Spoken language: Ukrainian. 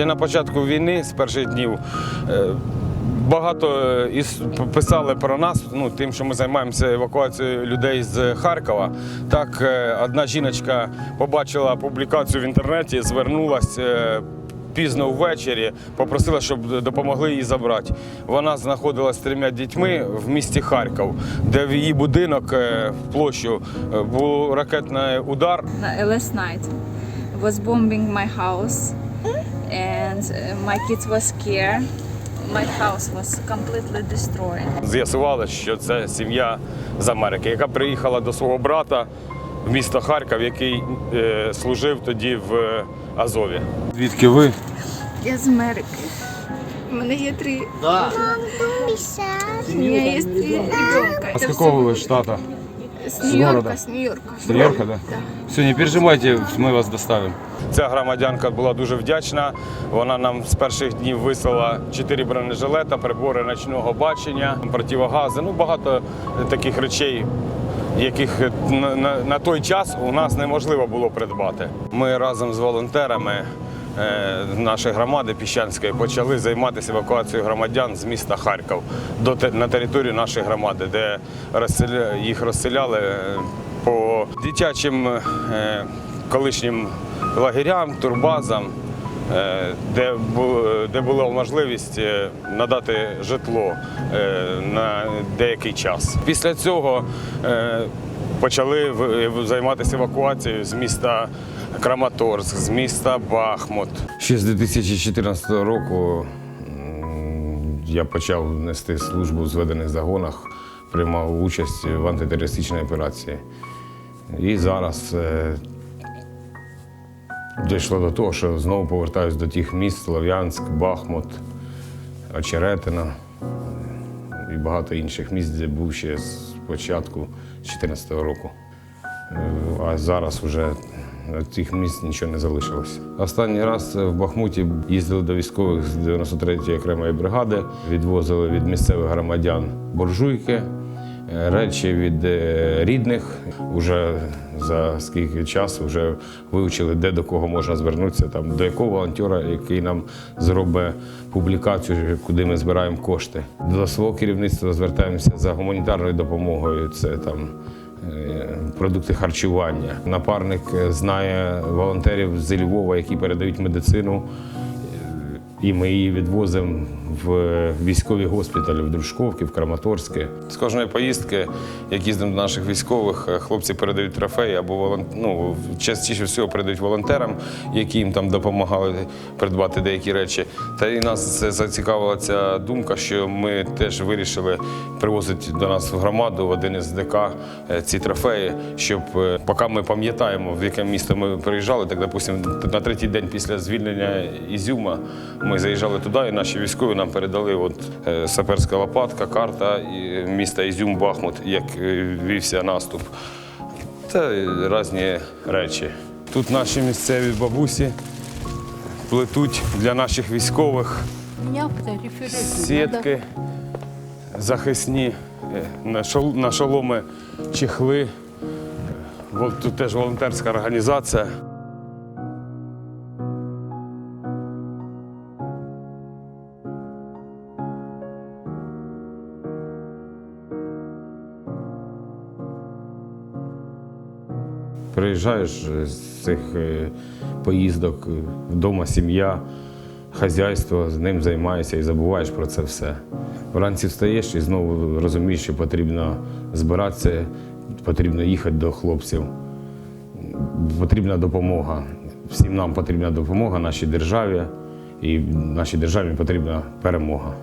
Ще на початку війни, з перших днів, е, багато е, писали про нас, ну, тим, що ми займаємося евакуацією людей з Харкова. Так, е, одна жіночка побачила публікацію в інтернеті, звернулася. Пізно ввечері попросила, щоб допомогли їй забрати. Вона знаходилась з трьома дітьми в місті Харків, де в її будинок в площу був ракетний удар. Uh, last night was bombing my house and uh, my kids were scared my house was completely destroyed З'ясували, що це сім'я з Америки, яка приїхала до свого брата в місто Харків, який е, служив тоді в е, Азові. Звідки ви? я з Америки у мене є три у мене є три ребенка А з якого ви штата? Города? Нью-Йорка з Нью-Йорка З Нью-Йорка, да? Все, не переживайте, ми вас доставимо. Ця громадянка була дуже вдячна. Вона нам з перших днів вислала чотири бронежилета, прибори ночного бачення, противогази, ну багато таких речей. Яких на, на, на той час у нас неможливо було придбати. Ми разом з волонтерами е, нашої громади Піщанської почали займатися евакуацією громадян з міста Харків до на територію нашої громади, де розселя, їх розселяли е, по дитячим е, колишнім лагерям, турбазам, де, де була можливість надати житло на деякий час. Після цього почали займатися евакуацією з міста Краматорськ, з міста Бахмут. Ще з 2014 року я почав нести службу в зведених загонах, приймав участь в антитерористичній операції. І зараз е, дійшло до того, що знову повертаюся до тих міст Слов'янськ, Бахмут, Очеретина і багато інших місць, де був ще з початку 2014 року. Е, А зараз вже цих місць нічого не залишилося. Останній раз в Бахмуті їздили до військових з 93-ї окремої бригади, відвозили від місцевих громадян буржуйки, речі від е, рідних. Уже за скільки часу вже вивчили, де до кого можна звернутися, там, до якого волонтера, який нам зробить публікацію, куди ми збираємо кошти. До свого керівництва звертаємося за гуманітарною допомогою. Це там продукти харчування. Напарник е, знає волонтерів зі Львова, які передають медицину, е, і ми її відвозимо в військові госпіталі в Дружковки, в Краматорське. З кожної поїздки, як їздимо до наших військових, е, хлопці передають трофеї або волон... ну, частіше всього передають волонтерам, які їм там допомагали придбати деякі речі. Та і нас зацікавила ця думка, що ми теж вирішили привозити до нас в громаду в один із ДК е, ці трофеї, щоб е, поки ми пам'ятаємо, в яке місто ми приїжджали, так, допустимо, на третій день після звільнення Ізюма ми заїжджали туди, і наші військові нам передали от, е, саперська лопатка, карта і міста Ізюм, Бахмут, як е, вівся наступ. Та різні речі. Тут наші місцеві бабусі плетуть для наших військових сітки захисні, е, на шоломи чехли. Тут теж волонтерська організація. Приїжджаєш з цих е, поїздок е, вдома сім'я, хазяйство, з ним займаєшся і забуваєш про це все. Вранці встаєш і знову розумієш, що потрібно збиратися, потрібно їхати до хлопців. Потрібна допомога. Всім нам потрібна допомога, нашій державі, і нашій державі потрібна перемога.